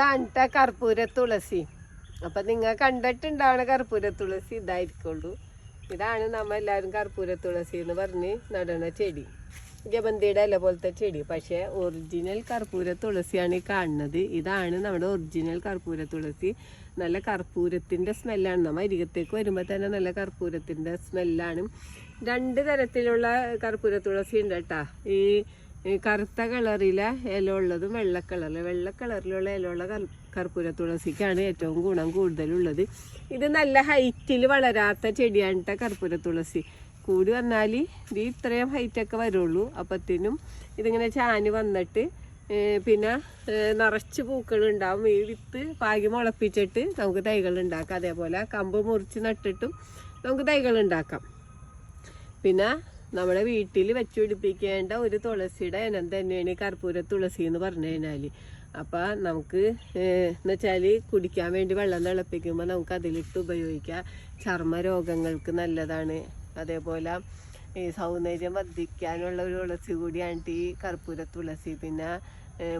ഇതാണ് കർപ്പൂര തുളസി. അപ്പം നിങ്ങൾ കണ്ടിട്ടുണ്ടാവണ കർപ്പൂര തുളസി ഇതായിരിക്കുള്ളൂ. ഇതാണ് നമ്മൾ എല്ലാവരും കർപ്പൂര തുളസി എന്ന് പറഞ്ഞ് നടണ ചെടി. ജമന്തിയുടെ ഇല പോലത്തെ ചെടി. പക്ഷേ ഒറിജിനൽ കർപ്പൂര തുളസിയാണ് ഈ കാണുന്നത്. ഇതാണ് നമ്മുടെ ഒറിജിനൽ കർപ്പൂര തുളസി. നല്ല കർപ്പൂരത്തിന്റെ സ്മെല്ലാണ്. നമ്മൾ അരികത്തേക്ക് വരുമ്പോൾ തന്നെ നല്ല കർപ്പൂരത്തിന്റെ സ്മെല്ലാണ്. രണ്ട് തരത്തിലുള്ള കർപ്പൂര തുളസി ഉണ്ട് കേട്ടാ ഈ കറുത്ത കളറിലെ ഇല ഉള്ളതും വെള്ള കളറിൽ വെള്ള കളറിലുള്ള ഇലയുള്ള കർപ്പൂര തുളസിക്കാണ് ഏറ്റവും ഗുണം കൂടുതലുള്ളത്. ഇത് നല്ല ഹൈറ്റിൽ വളരാത്ത ചെടിയാണ് കർപ്പൂര തുളസി. കൂടി വന്നാൽ ഇത് ഇത്രയും ഹൈറ്റൊക്കെ വരുള്ളൂ. അപ്പത്തിനും ഇതിങ്ങനെ ചാന് വന്നിട്ട് പിന്നെ നിറച്ച് പൂക്കൾ ഉണ്ടാവും. ഈ വിത്ത് പാകി മുളപ്പിച്ചിട്ട് നമുക്ക് തൈകൾ ഉണ്ടാക്കാം. അതേപോലെ കമ്പ് മുറിച്ച് നട്ടിട്ടും നമുക്ക് തൈകൾ ഉണ്ടാക്കാം. പിന്നെ നമ്മുടെ വീട്ടിൽ വെച്ച് പിടിപ്പിക്കേണ്ട ഒരു തുളസിയുടെ ഇനം തന്നെയാണ് കർപ്പൂര തുളസി എന്ന് പറഞ്ഞു കഴിഞ്ഞാൽ അപ്പം നമുക്ക് എന്ന് വെച്ചാൽ കുടിക്കാൻ വേണ്ടി വെള്ളം തിളപ്പിക്കുമ്പോൾ നമുക്ക് അതിലിട്ട് ഉപയോഗിക്കാം. ചർമ്മ രോഗങ്ങൾക്ക് നല്ലതാണ്. അതേപോലെ ഈ സൗന്ദര്യം വർദ്ധിക്കാനുള്ള ഒരു തുളസി കൂടിയാണ് ഈ കർപ്പൂര തുളസി. പിന്നെ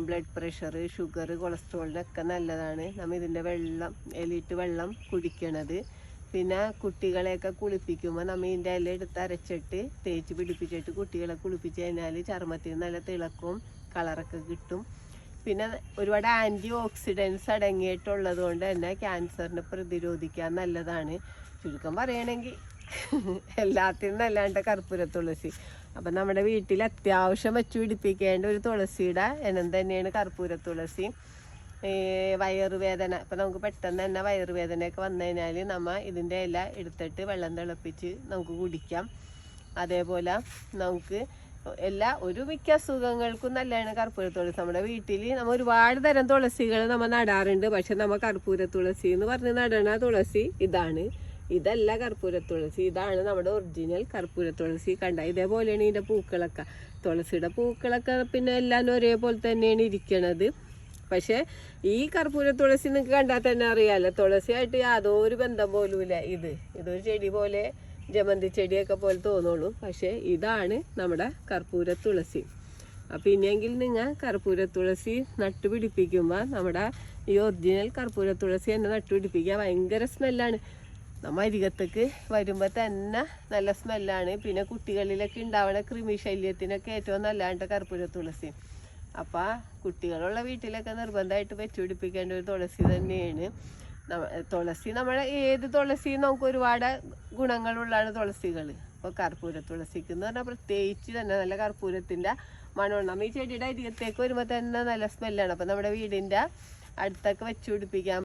ബ്ലഡ് പ്രഷർ ഷുഗർ കൊളസ്ട്രോളിനൊക്കെ നല്ലതാണ്. നമ്മൾ ഇതിന്റെ വെള്ളം എലിയിട്ട് വെള്ളം കുടിക്കണത്. പിന്നെ കുട്ടികളെയൊക്കെ കുളിപ്പിക്കുമ്പോൾ നമ്മൾ ഇതിന്റെ ഇല എടുത്ത് അരച്ചിട്ട് തേച്ച് പിടിപ്പിച്ചിട്ട് കുട്ടികളെ കുളിപ്പിച്ച് കഴിഞ്ഞാൽ ചർമ്മത്തിന് നല്ല തിളക്കും കളറൊക്കെ കിട്ടും. പിന്നെ ഒരുപാട് ആന്റി ഓക്സിഡൻസ് അടങ്ങിയിട്ടുള്ളത് കൊണ്ട് തന്നെ ക്യാൻസറിനെ പ്രതിരോധിക്കാൻ നല്ലതാണ്. ചുരുക്കം പറയുകയാണെങ്കിൽ എല്ലാത്തിനും നല്ലാണ്ട് കർപ്പൂര തുളസി. അപ്പം നമ്മുടെ വീട്ടിൽ അത്യാവശ്യം വെച്ച് പിടിപ്പിക്കേണ്ട ഒരു തുളസിയുടെ ഇനം തന്നെയാണ് കർപ്പൂര തുളസി. ഈ വയറുവേദന. ഇപ്പം നമുക്ക് പെട്ടെന്ന് തന്നെ വയറുവേദനയൊക്കെ വന്നു കഴിഞ്ഞാൽ നമ്മ ഇതിന്റെ ഇല എടുത്തിട്ട് വെള്ളം തിളപ്പിച്ച് നമുക്ക് കുടിക്കാം. അതേപോലെ നമുക്ക് എല്ലാ ഒരു മിക്ക അസുഖങ്ങൾക്കും നല്ലതാണ് കർപ്പൂര തുളസി. നമ്മുടെ വീട്ടിൽ നമ്മൾ ഒരുപാട് തരം തുളസികൾ നമ്മൾ നടാറുണ്ട്. പക്ഷെ നമ്മൾ കർപ്പൂര തുളസി എന്ന് പറഞ്ഞ് നടണ തുളസി ഇതാണ്. ഇതല്ല കർപ്പൂര തുളസി. ഇതാണ് നമ്മുടെ ഒറിജിനൽ കർപ്പൂര തുളസി. കണ്ട ഇതേപോലെയാണ് ഇതിന്റെ പൂക്കളൊക്കെ. തുളസിയുടെ പൂക്കളൊക്കെ പിന്നെ എല്ലാം ഒരേപോലെ തന്നെയാണ് ഇരിക്കണത്. പക്ഷെ ഈ കർപ്പൂര തുളസി നിങ്ങൾക്ക് കണ്ടാൽ തന്നെ അറിയാമല്ലോ തുളസിയായിട്ട് യാതൊരു ബന്ധം പോലുമില്ല ഇത്. ഇതൊരു ചെടി പോലെ ജമന്തി ചെടിയൊക്കെ പോലെ തോന്നുള്ളൂ. പക്ഷേ ഇതാണ് നമ്മുടെ കർപ്പൂര തുളസി. അപ്പം ഇനിയെങ്കിൽ നിങ്ങൾ കർപ്പൂര തുളസി നട്ടുപിടിപ്പിക്കുമ്പോൾ നമ്മുടെ ഈ ഒറിജിനൽ കർപ്പൂര തുളസി തന്നെ നട്ടുപിടിപ്പിക്കുക. ഭയങ്കര സ്മെല്ലാണ്. നമ്മൾ അരികത്തേക്ക് വരുമ്പോൾ തന്നെ നല്ല സ്മെല്ലാണ്. പിന്നെ കുട്ടികളിലൊക്കെ ഉണ്ടാവുന്ന കൃമിശല്യത്തിനൊക്കെ ഏറ്റവും നല്ലതാണ് കർപ്പൂര തുളസി. അപ്പം കുട്ടികളുള്ള വീട്ടിലൊക്കെ നിർബന്ധമായിട്ട് വെച്ചുപിടിപ്പിക്കേണ്ട ഒരു തുളസി തന്നെയാണ്. തുളസി നമ്മളെ ഏത് തുളസിയും നമുക്ക് ഒരുപാട് ഗുണങ്ങളുള്ളതാണ് തുളസികൾ. ഇപ്പോൾ കർപ്പൂര തുളസിക്ക് എന്ന് പറഞ്ഞാൽ പ്രത്യേകിച്ച് തന്നെ നല്ല കർപ്പൂരത്തിന്റെ മണമാണ്. ഈ ചെടിയുടെ അരികത്തേക്ക് വരുമ്പോൾ തന്നെ നല്ല സ്മെല്ലാണ് അപ്പം നമ്മുടെ വീടിന്റെ അടുത്തൊക്കെ വെച്ച് പിടിപ്പിക്കാൻ